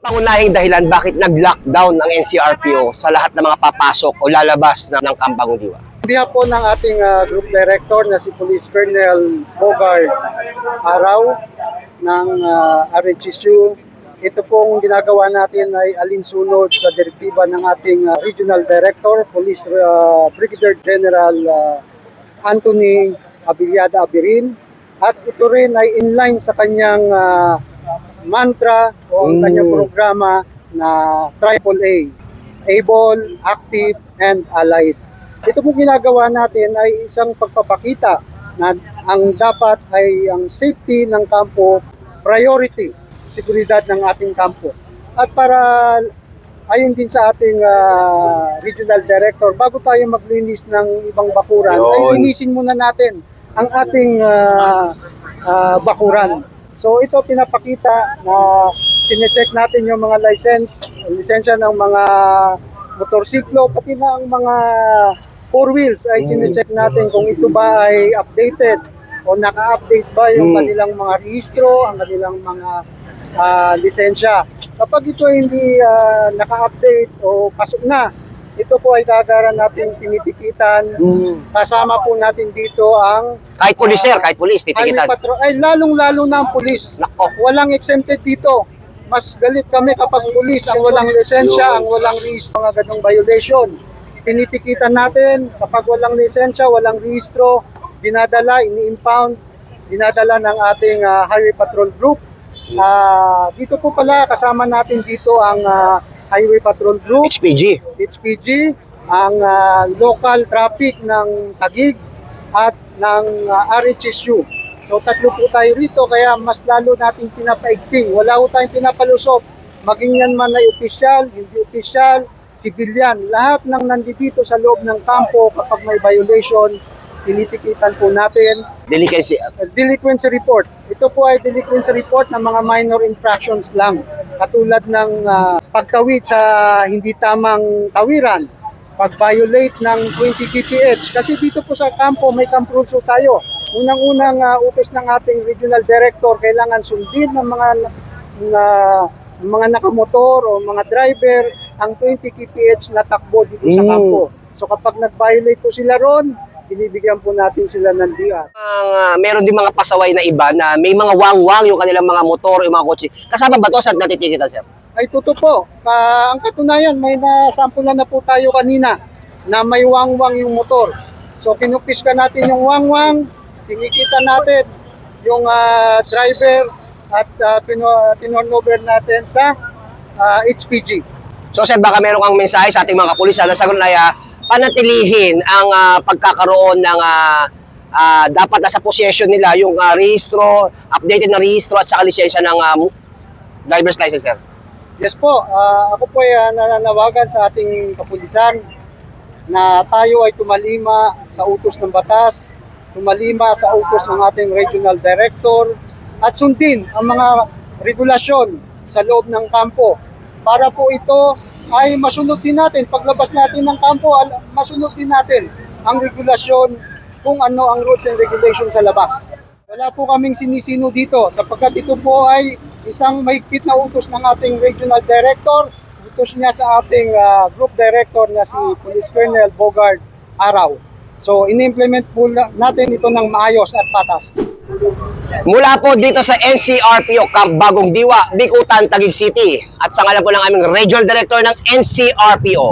Pangunahing dahilan bakit nag-lockdown ang NCRPO sa lahat ng mga papasok o lalabas ng Kampagong Diwa. On behalf po ng ating ah, group director na si Police Colonel Bogart Araw ng uh, RHSU, ito pong ginagawa natin ay alinsunod sa direktiba ng ating ah, Regional Director, Police ah, Brigadier General ah, Anthony Abiliada Abirin. At ito rin ay inline sa kanyang ah, mantra o ang Mm. kanyang programa na Triple A. Able, Active, and Allied. Ito pong ginagawa natin ay isang pagpapakita na ang dapat ay ang safety ng kampo priority, seguridad ng ating kampo. At para ayon din sa ating ah, regional director, bago tayo maglinis ng ibang bakuran, ay Yun. linisin muna natin ang ating ah, ah, bakuran. So ito pinapakita na tinecheck natin yung mga license, lisensya ng mga motorsiklo, pati na ang mga four wheels ay Mm. tinecheck natin kung ito ba ay updated o naka-update ba yung Mm. kanilang mga rehistro, ang kanilang mga ah, lisensya. Kapag ito hindi ah, naka-update o pasok na, ito po ay kagaran natin tinitikitan. Kasama po natin dito ang Kahit pulis sir, kahit pulis, titikitan. Patrol. Ay, lalong-lalo na ang pulis. Nako. Walang exempted dito. Mas galit kami kapag pulis ang walang lisensya, ang walang rehistro, mga ganong violation. Tinitikitan natin kapag walang lisensya, walang rehistro, dinadala, ini-impound, dinadala ng ating ah, Highway Patrol Group. Ah, dito po pala kasama natin dito ang ah, Highway Patrol Group. HPG. HPG, ang ah, local traffic ng Tagig at ng ah, RHSU. So tatlo po tayo rito kaya mas lalo nating pinapaigting. Wala po tayong pinapalusot. Maging yan man ay opisyal, hindi opisyal, sibilyan. Lahat ng nandito sa loob ng kampo kapag may violation, tinitikitan po natin Delinquency. delinquency report. Ito po ay delinquency report ng mga minor infractions lang. Katulad ng ah, pagtawid sa hindi tamang tawiran, pag-violate ng 20 kph. Kasi dito po sa kampo, may camp po tayo. Unang-unang ah, utos ng ating regional director, kailangan sundin ng mga na, mga nakamotor o mga driver ang 20 kph na takbo dito sa Mm. kampo. So kapag nag-violate po sila ron, binibigyan po natin sila ng DR. Ang, ah, meron din mga pasaway na iba na may mga wang-wang yung kanilang mga motor, yung mga kotse. Kasama ba to sa natitikitan sir? ay totoo po. Ka- ang katunayan, may nasampulan na po tayo kanina na may wangwang yung motor. So kinupis ka natin yung wangwang, tinikita natin yung ah, driver at uh, tinornover natin sa ah, HPG. So sir, baka meron kang mensahe sa ating mga kapulis na sa ganun ay ah, panatilihin ang ah, pagkakaroon ng ah, ah, dapat nasa possession nila yung ah, rehistro, updated na rehistro at saka lisensya ng ah, driver's license sir. Yes po, ah, ako po ay ah, nananawagan sa ating kapulisan na tayo ay tumalima sa utos ng batas, tumalima sa utos ng ating regional director at sundin ang mga regulasyon sa loob ng kampo para po ito ay masunod din natin paglabas natin ng kampo masunod din natin ang regulasyon kung ano ang rules and regulations sa labas. Wala po kaming sinisino dito sapagkat ito po ay isang mahigpit na utos ng ating regional director, utos niya sa ating ah, group director na si Police Colonel Bogart Araw. So, in-implement po na- natin ito ng maayos at patas. Mula po dito sa NCRPO Camp Bagong Diwa, Bikutan, Taguig City. At sa ngalan po ng aming Regional Director ng NCRPO,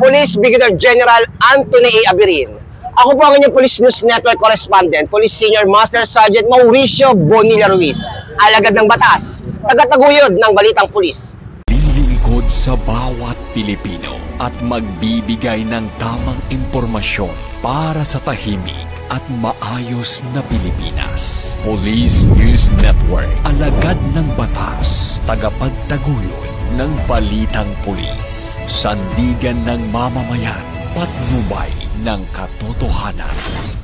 Police Brigadier General Anthony A. Abirin. Ako po ang inyong Police News Network Correspondent, Police Senior Master Sergeant Mauricio Bonilla Ruiz, alagad ng batas, tagataguyod ng Balitang Pulis. Lilingkod sa bawat Pilipino at magbibigay ng tamang impormasyon para sa tahimik at maayos na Pilipinas. Police News Network, alagad ng batas, tagapagtaguyod ng balitang pulis, sandigan ng mamamayan, patnubay ng katotohanan.